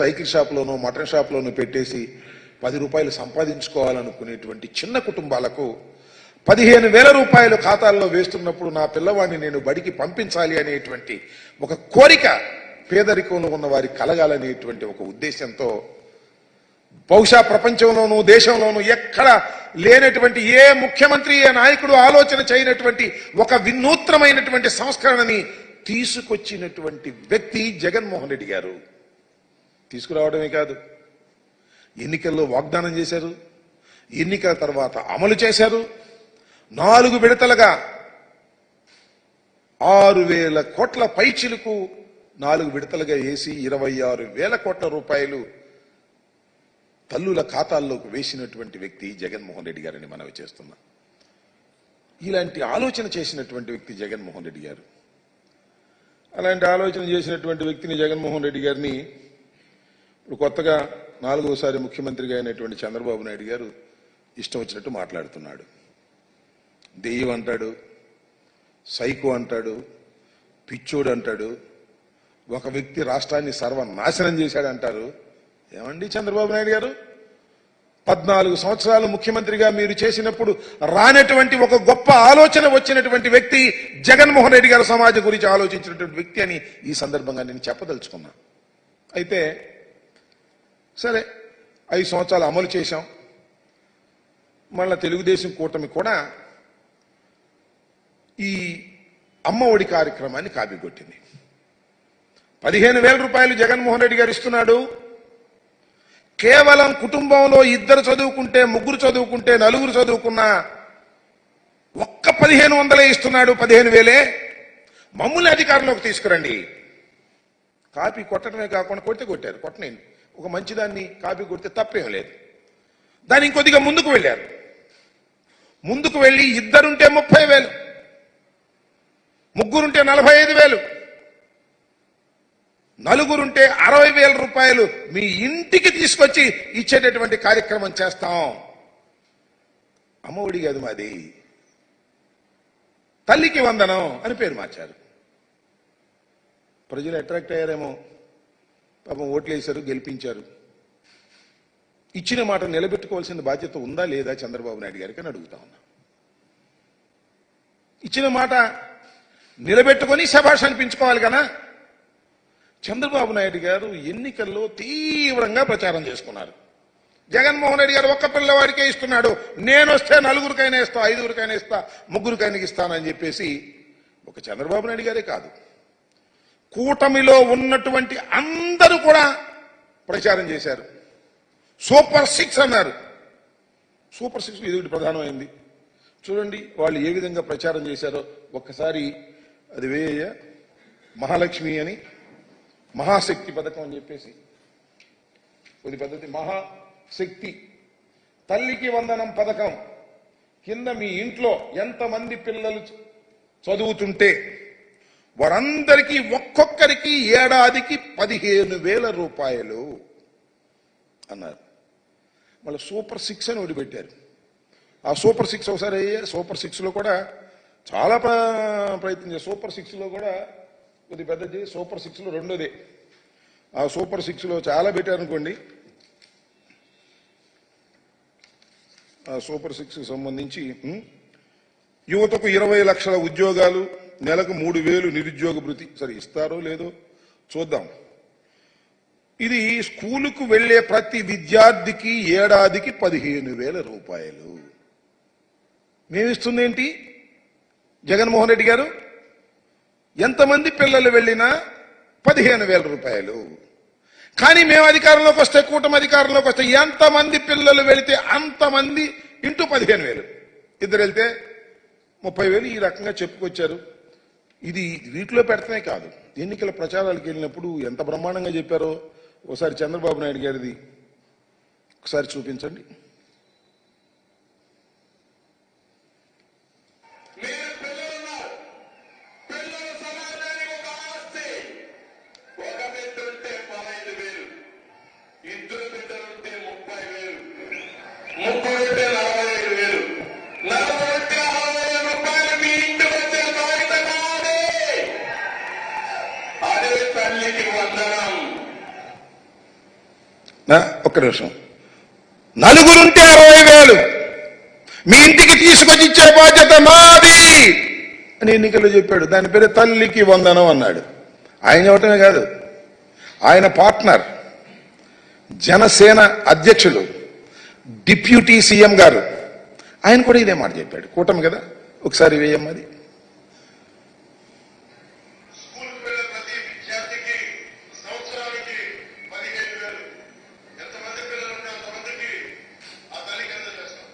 Cycle షాప్లోనో mutton షాప్లోనో పెట్టేసి పది రూపాయలు సంపాదించుకోవాలనుకునేటువంటి చిన్న కుటుంబాలకు పదిహేను వేల రూపాయలు ఖాతాల్లో వేస్తున్నప్పుడు నా పిల్లవాడిని నేను బడికి పంపించాలి అనేటువంటి ఒక కోరిక పేదరికంలో ఉన్న వారికి కలగాలనేటువంటి ఒక ఉద్దేశంతో బహుశా ప్రపంచంలోనూ దేశంలోనూ ఎక్కడ లేనటువంటి ఏ ముఖ్యమంత్రి ఏ నాయకుడు ఆలోచన చేయనటువంటి ఒక వినూత్నమైనటువంటి సంస్కరణని తీసుకొచ్చినటువంటి వ్యక్తి జగన్మోహన్ రెడ్డి గారు. తీసుకురావడమే కాదు. ఎన్నికల్లో వాగ్దానం చేశారు. ఎన్నికల తర్వాత అమలు చేశారు. నాలుగు విడతలుగా ఆరు వేల కోట్ల పైచిలకు నాలుగు విడతలుగా వేసి ఇరవై ఆరు వేల కోట్ల రూపాయలు తల్లుల ఖాతాల్లోకి వేసినటువంటి వ్యక్తి జగన్మోహన్ రెడ్డి గారని మనవి చేస్తున్నా. ఇలాంటి ఆలోచన చేసినటువంటి వ్యక్తి జగన్మోహన్ రెడ్డి గారు. అలాంటి ఆలోచన చేసినటువంటి వ్యక్తిని జగన్మోహన్ రెడ్డి గారిని ఇప్పుడు కొత్తగా నాలుగోసారి ముఖ్యమంత్రిగా అయినటువంటి చంద్రబాబు నాయుడు గారు ఇష్టం వచ్చినట్టు మాట్లాడుతున్నాడు. దెయ్యం అంటాడు సైకో అంటాడు పిచ్చోడు అంటాడు ఒక వ్యక్తి రాష్ట్రాన్ని సర్వనాశనం చేశాడు అంటారు ఏమండి చంద్రబాబు నాయుడు గారు? పద్నాలుగు సంవత్సరాలు ముఖ్యమంత్రిగా మీరు చేసినప్పుడు రానటువంటి ఒక గొప్ప ఆలోచన వచ్చినటువంటి వ్యక్తి జగన్మోహన్ రెడ్డి గారు సమాజం గురించి ఆలోచించినటువంటి వ్యక్తి అని ఈ సందర్భంగా నేను చెప్పదలుచుకున్నా. అయితే సరే ఐదు సంవత్సరాలు అమలు చేశాం. మళ్ళీ తెలుగుదేశం కూటమి కూడా ఈ అమ్మ ఒడి కార్యక్రమాన్ని కాపీకొట్టింది. పదిహేను వేల రూపాయలు జగన్మోహన్ రెడ్డి గారు ఇస్తున్నాడు. కేవలం కుటుంబంలో ఇద్దరు చదువుకుంటే ముగ్గురు చదువుకుంటే నలుగురు చదువుకున్నా ఒక్క పదిహేను వందలే ఇస్తున్నాడు పదిహేను వేలే. మమ్మల్ని అధికారంలోకి తీసుకురండి. కాపీ కొట్టడమే కాకుండా కొడితే కొట్టారు కొట్టనండి ఒక మంచిదాన్ని కాపీ కొడితే తప్పేం లేదు. దాని ఇంకొద్దిగా ముందుకు వెళ్ళారు. ముందుకు వెళ్ళి ఇద్దరుంటే ముప్పై వేలు. ముగ్గురుంటే నలభై ఐదు వేలు. నలుగురుంటే అరవై వేల రూపాయలు మీ ఇంటికి తీసుకొచ్చి ఇచ్చేటటువంటి కార్యక్రమం చేస్తాం. అమ్మఒడి కాదు మాది. తల్లికి వందనం అని పేరు మార్చారు. ప్రజలు అట్రాక్ట్ అయ్యారేమో. పాపం ఓట్లు వేశారు గెలిపించారు. ఇచ్చిన మాట నిలబెట్టుకోవాల్సిన బాధ్యత ఉందా లేదా చంద్రబాబు నాయుడు గారికి అని అడుగుతా ఉన్నా. ఇచ్చిన మాట నిలబెట్టుకొని శభాష్ అనిపించుకోవాలి కదా. చంద్రబాబు నాయుడు గారు ఎన్నికల్లో తీవ్రంగా ప్రచారం చేసుకున్నారు. జగన్మోహన్ రెడ్డి గారు ఒక్క పిల్లవాడికే ఇస్తున్నాడు. నేను వస్తే నలుగురికైనా ఇస్తా ఐదుగురికైనా ఇస్తా ముగ్గురికైనా ఇస్తానని చెప్పేసి ఒక చంద్రబాబు నాయుడు గారే కాదు. కూటమిలో ఉన్నటువంటి అందరూ కూడా ప్రచారం చేశారు. సూపర్ సిక్స్ అన్నారు. సూపర్ సిక్స్ ఇది ఒకటి ప్రధానమైంది. చూడండి వాళ్ళు ఏ విధంగా ప్రచారం చేశారో. ఒక్కసారి అది వేయ మహాలక్ష్మి అని మహాశక్తి పథకం అని చెప్పేసి. కొద్ది పద్ధతి మహాశక్తి. తల్లికి వందనం పథకం. కింద మీ ఇంట్లో ఎంతమంది పిల్లలు చదువుతుంటే వారందరికీ ఒక్కొక్కరికి ఏడాదికి పదిహేను వేల రూపాయలు అన్నారు. మళ్ళీ సూపర్ సిక్స్ అని ఒకటి పెట్టారు ఆ సూపర్ సిక్స్ ఒకసారి అయ్యే సూపర్ సిక్స్లో కూడా చాలా ప్ర- ప్రయత్నం సూపర్ సిక్స్లో కూడా కొద్ది పెద్దది సూపర్ సిక్స్లో రెండోదే. ఆ సూపర్ సిక్స్లో చాలా పెట్టారు అనుకోండి. ఆ సూపర్ సిక్స్కి సంబంధించి యువతకు ఇరవై లక్షల ఉద్యోగాలు నెలకు మూడు వేలు నిరుద్యోగ భృతి. సరే ఇస్తారో లేదో చూద్దాం. ఇది స్కూలుకు వెళ్ళే ప్రతి విద్యార్థికి ఏడాదికి పదిహేను వేల రూపాయలు. మేమిస్తుంది ఏంటి? జగన్మోహన్ రెడ్డి గారు ఎంతమంది పిల్లలు వెళ్ళినా పదిహేను వేల రూపాయలు. కానీ మేము అధికారంలోకి వస్తే కూటమి అధికారంలోకి వస్తే ఎంతమంది పిల్లలు వెళితే అంతమంది ఇంటూ పదిహేను వేలు. ఇద్దరు వెళ్తే ముప్పై వేలు ఈ రకంగా చెప్పుకొచ్చారు. ఇది వీటిలో పెడతనే కాదు. ఎన్నికల ప్రచారాలకు వెళ్ళినప్పుడు ఎంత బ్రహ్మాండంగా చెప్పారో ఒకసారి చంద్రబాబు నాయుడు గారిది ఒకసారి చూపించండి. ఒక్క నిమిషం. నలుగురుంటే అరవై వేలు. మీ ఇంటికి తీసుకొచ్చి ఇచ్చే బాధ్యత మాది అని ఎన్నికల్లో చెప్పాడు. దాని పేరు తల్లికి వందనం అన్నాడు. ఆయన చెప్పటమే కాదు. ఆయన పార్ట్నర్ జనసేన అధ్యక్షులు డిప్యూటీ సీఎం గారు. ఆయన కూడా ఇదే మాట చెప్పాడు. కూటమి కదా? ఒకసారి వేయమ్మది స్కూల్ పిల్లల ప్రతి విద్యార్థికి సంవత్సరానికి పదిహేను వేలు ఎంతమంది పిల్లలు ఉంటే అంతమందికి ఆ తల్లికి అందజేస్తాం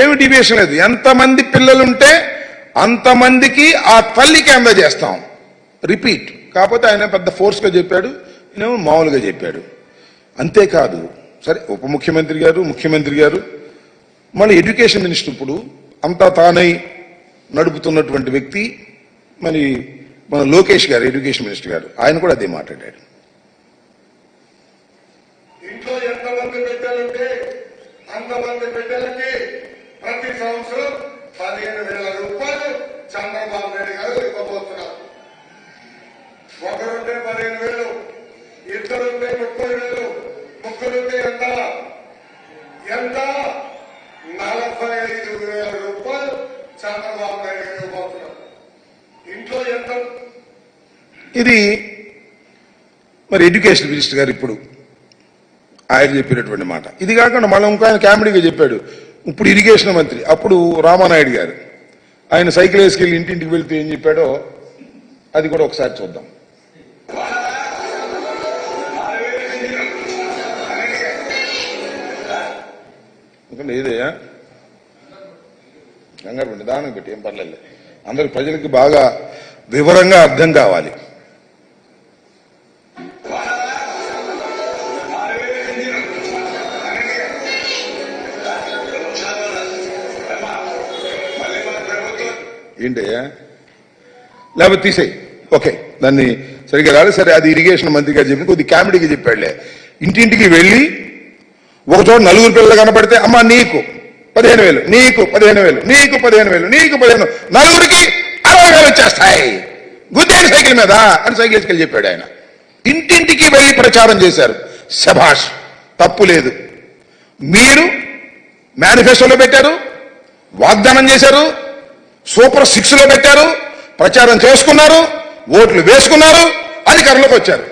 ఏమి డివియేషన్ లేదు. ఎంతమంది పిల్లలుంటే అంతమందికి ఆ తల్లికి అందజేస్తాం రిపీట్ కాకపోతే ఆయన పెద్ద ఫోర్స్గా చెప్పాడు ఈయనేమో మామూలుగా చెప్పాడు. అంతేకాదు సరే ఉప ముఖ్యమంత్రి గారు ముఖ్యమంత్రి గారు మళ్ళీ ఎడ్యుకేషన్ మినిస్టర్ ఇప్పుడు అంతా తానై నడుపుతున్నటువంటి వ్యక్తి మరి మన లోకేష్ గారు ఎడ్యుకేషన్ మినిస్టర్ గారు ఆయన కూడా అదే మాట్లాడాడు. ఇంట్లో ఎంతమంది పెట్టాలంటే అంతమంది పెట్టాలంటే ప్రతి సంవత్సరం పదిహేను వేల రూపాయలు చంద్రబాబు నాయుడు గారు ఇవ్వబోతున్నారు ఒకరుంటే పదిహేను వేలు ఇద్దరుంటే ముప్పై వేలు ముగ్గురుంటే ఎంత ఎంత నలభై ఐదు వేల రూపాయలు చంద్రబాబు నాయుడు గారు ఇవ్వబోతున్నారు ఇంట్లో ఎంత ఇది మరి ఎడ్యుకేషన్ మినిస్టర్ గారు ఇప్పుడు ఆయన చెప్పినటువంటి మాట. ఇది కాకుండా మళ్ళీ ఇంకో ఆయన కామెడీగా చెప్పాడు. ఇప్పుడు ఇరిగేషన్ మంత్రి అప్పుడు రామానాయుడు గారు. ఆయన సైకిల్ వేసుకెళ్ళి ఇంటింటికి వెళ్తే ఏం చెప్పాడో అది కూడా ఒకసారి చూద్దాం. ఎందుకంటే ఏదయ్యా కంగారు పెట్టి దానం పెట్టి ఏం పర్లేదు అందరికి ప్రజలకి బాగా వివరంగా అర్థం కావాలి. ఏంటయ్యా? లేకపోతే తీసేయి. ఓకే. దాన్ని సరిగ్గా రాలే. సరే అది ఇరిగేషన్ మంత్రి గారు చెప్పి కొద్ది కామెడీకి చెప్పాడులే. ఇంటింటికి వెళ్ళి ఒకచోట నలుగురు పిల్లలు కనపడితే అమ్మా నీకు పదిహేను వేలు నీకు పదిహేను వేలు నీకు పదిహేను వేలు నీకు పదిహేను నలుగురికి అరవై వేలు వచ్చేస్తాయి. గుద్దేడు సైకిల్ మీద అని సైకిల్ వేసుకెళ్ళి చెప్పాడు ఆయన. ఇంటింటికి వెళ్ళి ప్రచారం చేశారు. శభాష్ తప్పు లేదు. మీరు మేనిఫెస్టోలో పెట్టారు వాగ్దానం చేశారు సూపర్ సిక్స్లో పెట్టారు ప్రచారం చేసుకున్నారు ఓట్లు వేసుకున్నారు అధికారంలోకి వచ్చారు.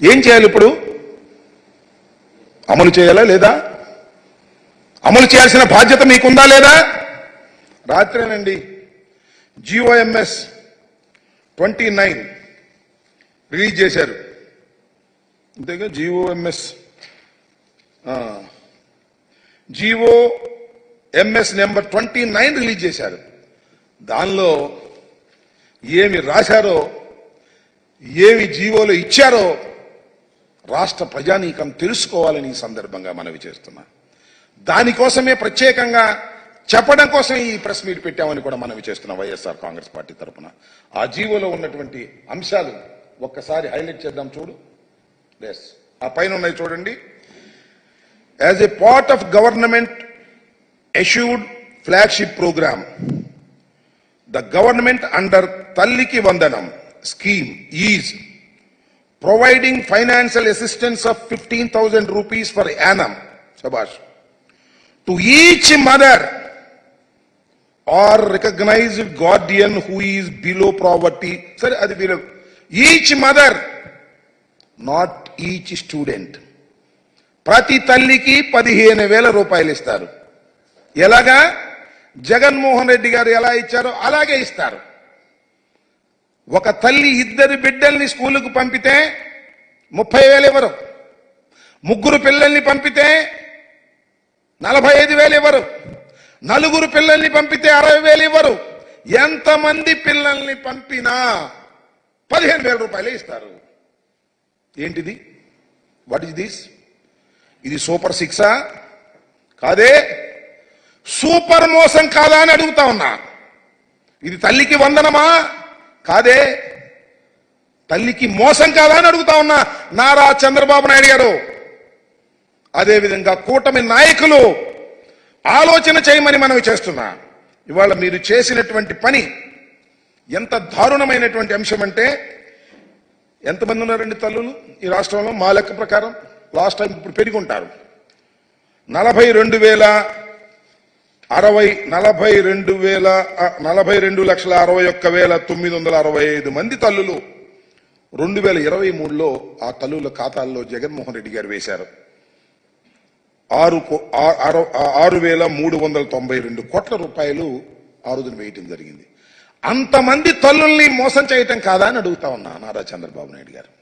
ఏం చేయాలి ఇప్పుడు? అమలు చేయాలా లేదా? అమలు చేయాల్సిన బాధ్యత మీకుందా లేదా? రాత్రేనండి జిఓఎంఎస్ ట్వంటీ నైన్ రిలీజ్ చేశారు. అంతేగా GOMS GO MS number twenty nine release చేశారు. దానిలో ఏమి రాశారో ఏమి జీవోలు ఇచ్చారో రాష్ట్ర ప్రజానీకం తెలుసుకోవాలని ఈ సందర్భంగా మనవి చేస్తున్నా. దానికోసమే ప్రత్యేకంగా చెప్పడం కోసం ఈ ప్రెస్ మీట్ పెట్టామని కూడా మనవి చేస్తున్నాం వైఎస్ఆర్ కాంగ్రెస్ పార్టీ తరఫున ఆ జీవోలో ఉన్నటువంటి అంశాలు ఒక్కసారి హైలైట్ చేద్దాం చూడు. ఎస్ ఆ పైన ఉన్నాయి చూడండి. As a part of government assured flagship program The government under Talliki Vandanam scheme is providing financial assistance of 15,000 rupees per annum, Sabash, to each mother or recognized guardian who is below poverty. Sir, అది below. Each mother, not each student. ప్రతి తల్లికి పదిహేను వేల రూపాయలు ఇస్తారు ఎలాగా జగన్మోహన్ రెడ్డి గారు ఎలా ఇచ్చారో అలాగే ఇస్తారు. ఒక తల్లి ఇద్దరు బిడ్డల్ని స్కూలుకు పంపితే ముప్పై వేలు ఇవ్వరు. ముగ్గురు పిల్లల్ని పంపితే నలభై ఐదు వేలు ఇవ్వరు. నలుగురు పిల్లల్ని పంపితే అరవై వేలు ఇవ్వరు. ఎంతమంది పిల్లల్ని పంపినా పదిహేను వేల రూపాయలే ఇస్తారు. ఏంటిది? వాట్ ఇస్ దిస్ ఇది సూపర్ సిక్సా కాదే? సూపర్ మోసం కాదా అని అడుగుతా ఉన్నా. ఇది తల్లికి వందనమా? కాదే. తల్లికి మోసం కాదా అని అడుగుతా ఉన్నా నారా చంద్రబాబు నాయుడు గారు. అదేవిధంగా కూటమి నాయకులు ఆలోచన చేయమని మనవి చేస్తున్నా. ఇవాళ మీరు చేసినటువంటి పని ఎంత దారుణమైనటువంటి అంశం అంటే ఎంతమంది ఉన్నారండి తల్లులు ఈ రాష్ట్రంలో? మా లెక్క ప్రకారం లాస్ట్ టైం ఇప్పుడు పెరిగి ఉంటారు. నలభై రెండు వేల అరవై నలభై రెండు వేల నలభై రెండు లక్షల అరవై ఒక్క వేల తొమ్మిది వందల అరవై ఐదు మంది తల్లులు. రెండు వేల ఇరవై మూడులో ఆ తల్లుల ఖాతాల్లో జగన్మోహన్ రెడ్డి గారు వేశారు. ఆరు కో- ఆ- ఆరు వేల మూడు వందల తొంభై రెండు కోట్ల రూపాయలు ఆ రోజున వేయటం జరిగింది. అంతమంది తల్లుల్ని మోసం చేయటం కాదా అని అడుగుతా ఉన్నా నారా చంద్రబాబు నాయుడు గారు.